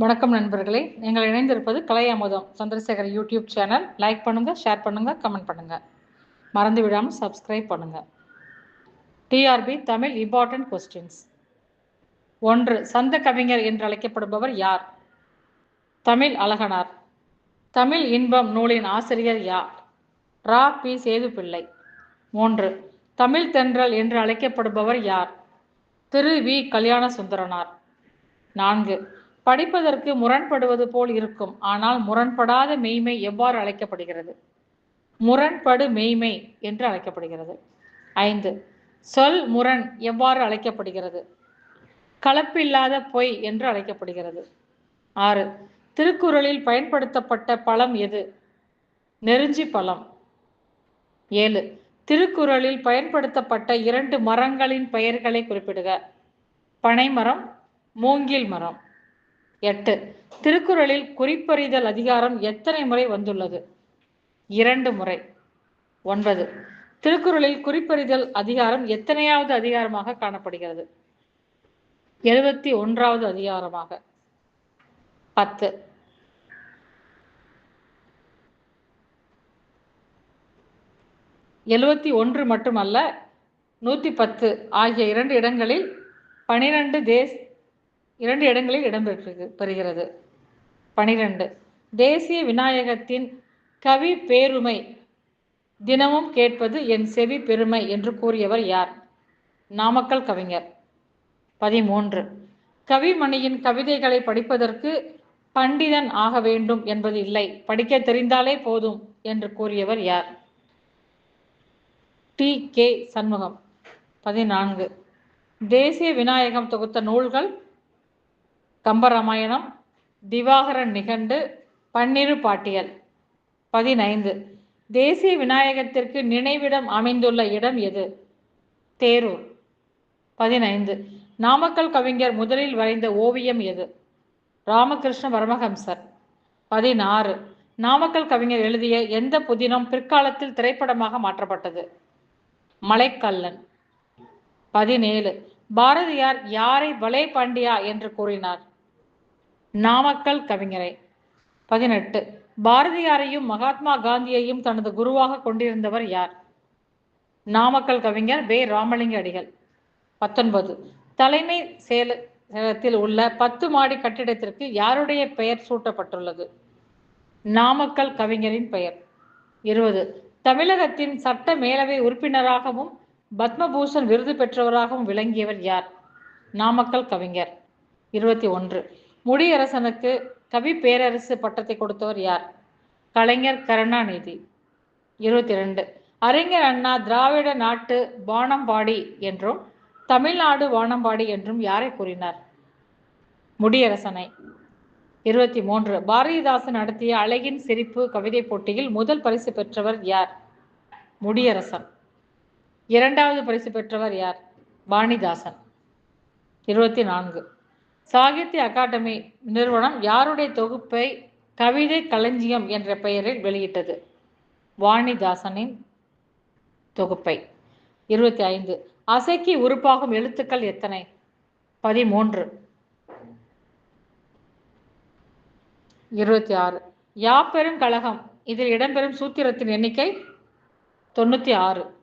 வணக்கம் நண்பர்களே. நீங்கள் இணைந்திருப்பது Kalai Amudham. Chandrasekar YouTube channel. Like பண்ணுங்க ஷேர் பண்ணுங்க கமெண்ட் பண்ணுங்க. மறந்து விடாமல் சப்ஸ்கிரைப் பண்ணுங்க டிஆர்பி தமிழ் இம்பார்ட்டன்ட் கொஸ்டின்ஸ் ஒன்று சந்த கவிஞர் என்று அழைக்கப்படுபவர் யார்? தமிழ் அழகனார். தமிழ் இன்பம் நூலின் ஆசிரியர் யார்? ரா. பி. சேதுப்பிள்ளை. மூன்று தமிழ் தென்றல் என்று அழைக்கப்படுபவர் யார்? திரு. வி. கல்யாண சுந்தரனார் நான்கு படிப்பதற்கு முரண்படுவது போல் இருக்கும். ஆனால் முரண்படாத மெய்மை எவ்வாறு அழைக்கப்படுகிறது? முரண்படு மெய்மை என்று அழைக்கப்படுகிறது. ஐந்து சொல் முரண் எவ்வாறு அழைக்கப்படுகிறது? கலப்பில்லாத பொய் என்று அழைக்கப்படுகிறது. ஆறு திருக்குறளில் பயன்படுத்தப்பட்ட பழம் எது? நெருஞ்சி பழம். ஏழு திருக்குறளில் பயன்படுத்தப்பட்ட இரண்டு மரங்களின் பெயர்களை குறிப்பிடுக. பனைமரம் மூங்கில் மரம். எட்டு. திருக்குறளில் குறிப்பறிதல் அதிகாரம் எத்தனை முறை வந்துள்ளது? இரண்டு முறை. ஒன்பது. திருக்குறளில் குறிப்பறிதல் அதிகாரம் எத்தனையாவது அதிகாரமாக காணப்படுகிறது? எழுபத்தி ஒன்றாவது அதிகாரமாக. பத்து. எழுபத்தி ஒன்று மட்டுமல்ல நூற்றி பத்து ஆகிய இரண்டு இடங்களில் பனிரெண்டு தேஸ் இரண்டு இடங்களில் இடம்பெற்று பெறுகிறது. பனிரெண்டு. தேசிய விநாயகத்தின் கவி பேருமை தினமும் கேட்பது என் செவி பெருமை என்று கூறியவர் யார்? நாமக்கல் கவிஞர். பதிமூன்று. கவிமணியின் கவிதைகளை படிப்பதற்கு பண்டிதன் ஆக வேண்டும் என்பது இல்லை. படிக்க தெரிந்தாலே போதும் என்று கூறியவர் யார்? டி. கே. சண்முகம். பதினான்கு. தேசிய விநாயகம் தொகுத்த நூல்கள் கம்பராமாயணம் திவாகரன் நிகண்டு பன்னிரு பாட்டியல். பதினைந்து. தேசிய விநாயகத்திற்கு நினைவிடம் அமைந்துள்ள இடம் எது? தேரூர். பதினைந்து. நாமக்கல் கவிஞர் முதலில் வரைந்த ஓவியம் எது? ராமகிருஷ்ண பரமஹம்சர். பதினாறு. நாமக்கல் கவிஞர் எழுதிய எந்த புதினம் பிற்காலத்தில் திரைப்படமாக மாற்றப்பட்டது? மலைக்கல்லன். பதினேழு. பாரதியார் யாரை வலே பாண்டியா என்று கூறினார்? நாமக்கல் கவிஞரை. பதினெட்டு. பாரதியாரையும் மகாத்மா காந்தியையும் தனது குருவாக கொண்டிருந்தவர் யார்? நாமக்கல் கவிஞர் வே. ராமலிங்க அடிகள். பத்தொன்பது. தலைமை செயலகத்தில் உள்ள பத்து மாடி கட்டிடத்திற்கு யாருடைய பெயர் சூட்டப்பட்டுள்ளது? நாமக்கல் கவிஞரின் பெயர். இருபது. தமிழகத்தின் சட்ட மேலவை உறுப்பினராகவும் பத்மபூஷன் விருது பெற்றவராகவும் விளங்கியவர் யார்? நாமக்கல் கவிஞர். இருபத்தி ஒன்று. முடியரசனுக்கு கவி பேரரசு பட்டத்தை கொடுத்தவர் யார்? கலைஞர் கருணாநிதி. இருபத்தி ரெண்டு அறிஞர் அண்ணா திராவிட நாட்டு வானம்பாடி என்றும் தமிழ்நாடு வானம்பாடி என்றும் யாரை கூறினார்? முடியரசனை. இருபத்தி மூன்று பாரதிதாசன் நடத்திய அழகின் சிரிப்பு கவிதை போட்டியில் முதல் பரிசு பெற்றவர் யார்? முடியரசன். இரண்டாவது பரிசு பெற்றவர் யார்? வாணிதாசன். இருபத்தி நான்கு சாகித்ய அகாடமி நிறுவனம் யாருடைய தொகுப்பை கவிதை களஞ்சியம் என்ற பெயரில் வெளியிட்டது? வாணிதாசனின் தொகுப்பை. இருபத்தி ஐந்து. அசைக்கி உருப்பாகும் எழுத்துக்கள் எத்தனை? பதிமூன்று. இருபத்தி ஆறு. யாப்பெரும் கழகம். இதில் இடம்பெறும் சூத்திரத்தின் எண்ணிக்கை தொண்ணூற்றி ஆறு.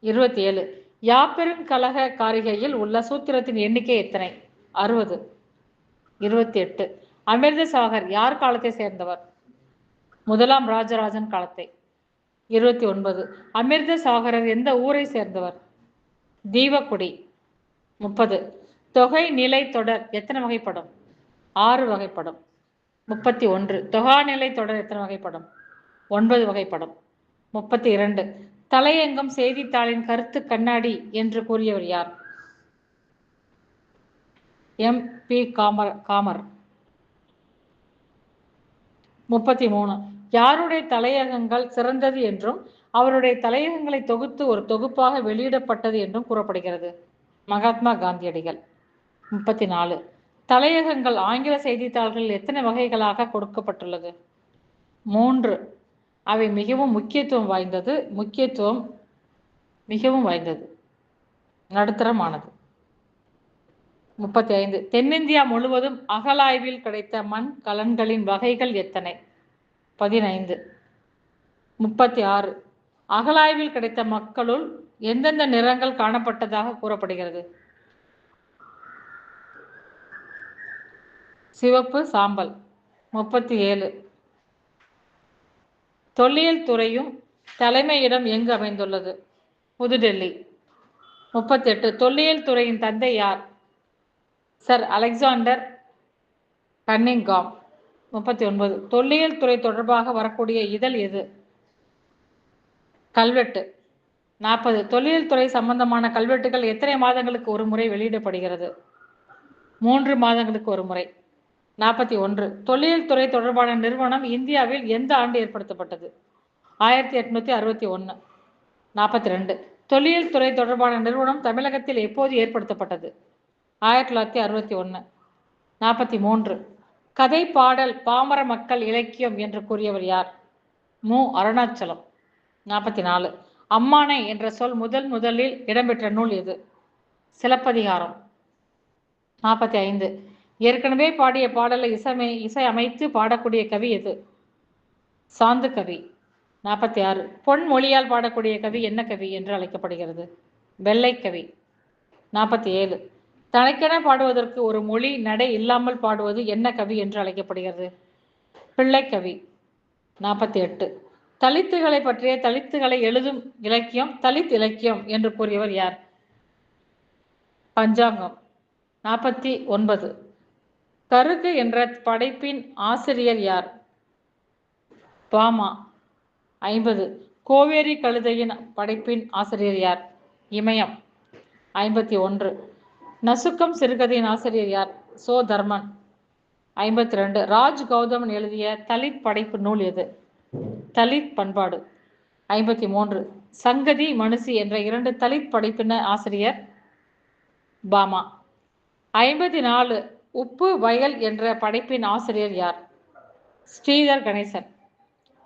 இருபத்தி ஏழு. யாப்பெரும் கழக காரிகையில் உள்ள சூத்திரத்தின் எண்ணிக்கை எத்தனை? அறுபது இருபத்தி எட்டு. அமிர்தசாகர் யார் காலத்தை சேர்ந்தவர்? முதலாம் ராஜராஜன் காலத்தை. இருபத்தி ஒன்பது. அமிர்தசாகரர் எந்த ஊரை சேர்ந்தவர்? தீவக்குடி. முப்பது. தொகை நிலை தொடர் எத்தனை வகைப்படும்? ஆறு வகைப்படும். முப்பத்தி ஒன்று. தொகாநிலை தொடர் எத்தனை வகைப்படும்? ஒன்பது வகைப்படும். முப்பத்தி இரண்டு. தலையங்கம் செய்தித்தாளின் கருத்து கண்ணாடி என்று கூறியவர் யார்? எம். பி. காமர் காமர். முப்பத்தி மூணு யாருடைய தலையகங்கள் சிறந்தது என்றும் அவருடைய தலையகங்களை தொகுத்து ஒரு தொகுப்பாக வெளியிடப்பட்டது என்றும் கூறப்படுகிறது. மகாத்மா காந்தியடிகள். முப்பத்தி நாலு தலையகங்கள் ஆங்கில செய்தித்தாள்களில் எத்தனை வகைகளாக கொடுக்கப்பட்டுள்ளது? மூன்று. அவை மிகவும் முக்கியத்துவம் வாய்ந்தது முக்கியத்துவம் மிகவும் வாய்ந்தது. நடுத்தரமானது. முப்பத்தி ஐந்து தென்னிந்தியா முழுவதும் அகலாய்வில் கிடைத்த மண் கலன்களின் வகைகள் எத்தனை? பதினைந்து. முப்பத்தி ஆறு அகலாய்வில் கிடைத்த மக்களுள் எந்தெந்த நிறங்கள் காணப்பட்டதாக கூறப்படுகிறது? சிவப்பு சாம்பல். முப்பத்தி ஏழு தொல்லியல் துறையும் தலைமையிடம் எங்கு அமைந்துள்ளது? புதுடெல்லி. முப்பத்தி எட்டு தொல்லியல் துறையின் தந்தை யார்? சர் அலெக்சாண்டர் கன்னிங்காம் முப்பத்தி ஒன்பது தொல்லியல் துறை தொடர்பாக வரக்கூடிய இதழ் எது? கல்வெட்டு நாற்பது. தொல்லியல் துறை சம்பந்தமான கல்வெட்டுகள் எத்தனை மாதங்களுக்கு ஒரு முறை வெளியிடப்படுகிறது? மூன்று மாதங்களுக்கு ஒரு முறை. நாற்பத்தி ஒன்று. தொல்லியல் துறை தொடர்பான நிறுவனம் இந்தியாவில் எந்த ஆண்டு ஏற்படுத்தப்பட்டது? ஆயிரத்தி எட்நூத்தி அறுபத்தி ஒன்று. நாற்பத்தி ரெண்டு. தொல்லியல் துறை தொடர்பான நிறுவனம் தமிழகத்தில் எப்போது ஏற்படுத்தப்பட்டது? ஆயிரத்தி தொள்ளாயிரத்தி அறுபத்தி ஒன்று நாற்பத்தி மூன்று. கதை பாடல் பாமர மக்கள் இலக்கியம் என்று கூறியவர் யார்? மு. அருணாச்சலம். நாற்பத்தி நாலு. அம்மானை என்ற சொல் முதல் முதலில் இடம்பெற்ற நூல் எது சிலப்பதிகாரம். நாற்பத்தி ஐந்து. ஏற்கனவே பாடிய பாடலை இசைமை இசை அமைத்து பாடக்கூடிய கவி எது? சாந்து கவி. நாற்பத்தி ஆறு. பொன்மொழியால் பாடக்கூடிய கவி என்ன கவி என்று அழைக்கப்படுகிறது? வெள்ளை கவி நாற்பத்தி ஏழு. தனக்கென பாடுவதற்கு ஒரு மொழி நடை இல்லாமல் பாடுவது என்ன கவி என்று அழைக்கப்படுகிறது? பிள்ளைக்கவி நாற்பத்தி எட்டு தலித்துகளை பற்றிய தலித்துகளை எழுதும் இலக்கியம் தலித் இலக்கியம் என்று கூறியவர் யார்? பஞ்சாங்கம் நாற்பத்தி ஒன்பது கருகு என்ற படைப்பின் ஆசிரியர் யார்? பாமா ஐம்பது. கோவேரி கழுதையின் படைப்பின் ஆசிரியர் யார்? இமயம் ஐம்பத்தி ஒன்று. நசுக்கம் சிறுகதையின் ஆசிரியர் யார்? சோ. தர்மன். ஐம்பத்தி ரெண்டு ராஜ் கௌதமன் எழுதிய தலித் படைப்பு நூல் எது? தலித் பண்பாடு. ஐம்பத்தி மூன்று சங்கதி மனுசி என்ற இரண்டு தலித் படைப்பின ஆசிரியர் பாமா. ஐம்பத்தி நாலு உப்பு வயல் என்ற படைப்பின் ஆசிரியர் யார்? ஸ்ரீதர் கணேசன்.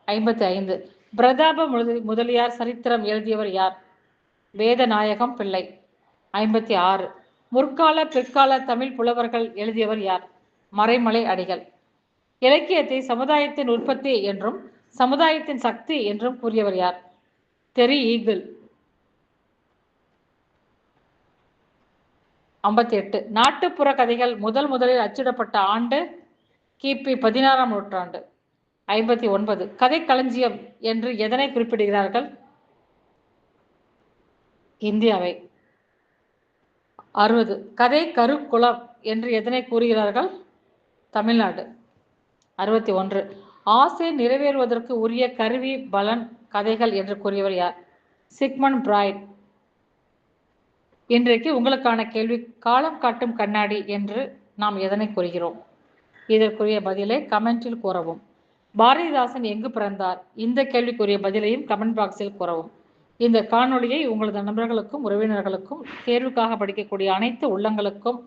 ஐம்பத்தி ஐந்து பிரதாப முதலி- முதலியார் சரித்திரம் எழுதியவர் யார்? வேதநாயகம் பிள்ளை. ஐம்பத்தி ஆறு. முற்கால பிற்கால தமிழ் புலவர்கள் எழுதியவர் யார்? மறைமலை அடிகள். இலக்கியத்தை சமுதாயத்தின் உற்பத்தி என்றும் சமுதாயத்தின் சக்தி என்றும் கூறியவர் யார்? தெரி ஈகிள். ஐம்பத்தி எட்டு நாட்டுப்புற கதைகள் முதல் முதலில் அச்சிடப்பட்ட ஆண்டு கிபி பதினாறாம் நூற்றாண்டு. ஐம்பத்தி ஒன்பது கதை களஞ்சியம் என்று எதனை குறிப்பிடுகிறார்கள்? இந்தியாவை. அறுபது. கதை கருக்குளம் என்று எதனை கூறுகிறார்கள்? தமிழ்நாடு. அறுபத்தி ஒன்று. ஆசை நிறைவேறுவதற்கு உரிய கருவி பலன் கதைகள் என்று கூறியவர் யார்? Sigmund Freud. இன்றைக்கு உங்களுக்கான கேள்வி காலம் காட்டும் கண்ணாடி என்று நாம் எதனை கூறுகிறோம்? இதற்குரிய பதிலை கமெண்டில் கூறவும். பாரதிதாசன் எங்கு பிறந்தார்? இந்த கேள்விக்குரிய பதிலையும் கமெண்ட் பாக்ஸில் கூறவும். இந்த காணொளியை உங்களது நண்பர்களுக்கும் உறவினர்களுக்கும் தேர்வுக்காக படிக்கக்கூடிய அனைத்து உள்ளங்களுக்கும்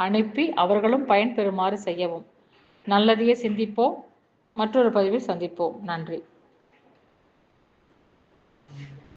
அனுப்பி அவர்களும் பயன்பெறுமாறு செய்யவும். நல்லதையே சிந்திப்போம். மற்றொரு பதிவில் சந்திப்போம். நன்றி.